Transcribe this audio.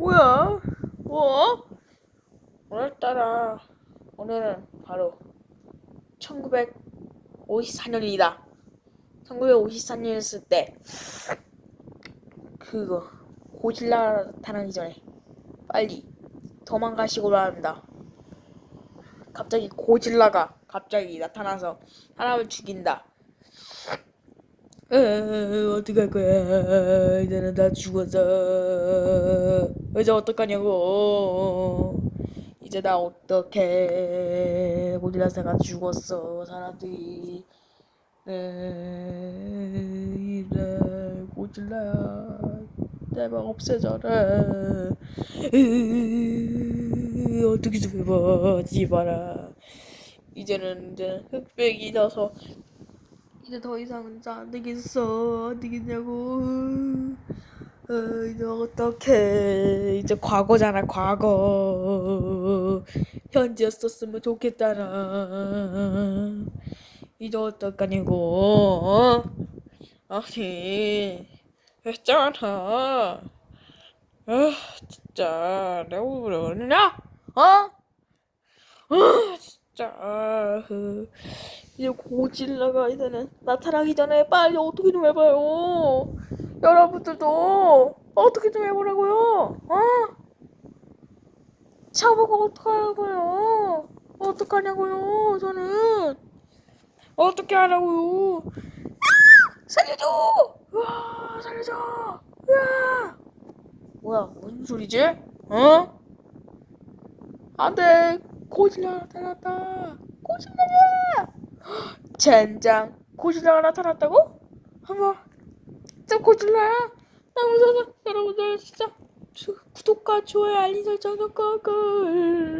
뭐야? 뭐? 오늘따라 오늘은 바로 1954년이다. 1954년이었을 때 그거 고질라 나타나기 전에 빨리 도망가시고 바랍니다. 갑자기 고질라가 갑자기 나타나서 사람을 죽인다. 에, 어떡할 거야. 이제는 다 죽었어. 이제 어떡하냐고. 이제 나 어떡해. 고질라사가 죽었어. 사람들이. 에, 이제 고질라야. 없애져라. 으, 어떻게 좀 해봐. 지봐라. 이제는 이제 흑백이 져서 이제 더 이상은 진짜 안 되겠어. 안 되겠냐고. 어, 이제 어떡해. 이제 과거잖아, 과거. 현지였었으면 좋겠다나. 이제 어떡하냐고. 어? 아니, 했잖아. 아, 진짜. 내가 왜 그러냐? 어? 아, 진짜. 그, 이제 고질라가 이제는 나타나기 전에 빨리 어떻게 좀 해봐요. 여러분들도 어떻게 좀 해보라고요. 어? 차보고 어떡하라고요. 어떡하냐고요. 저는 어떻게 하라고요. 아! 살려줘. 으아, 살려줘. 으아. 뭐야 무슨 소리지? 어? 안돼 고질라 나타났다. 고질라야. 젠장 고질라가 나타났다고? 한번 진짜 고질라야? 나 무서워 여러분들 진짜 구독과 좋아요 알림 설정 꼭꾹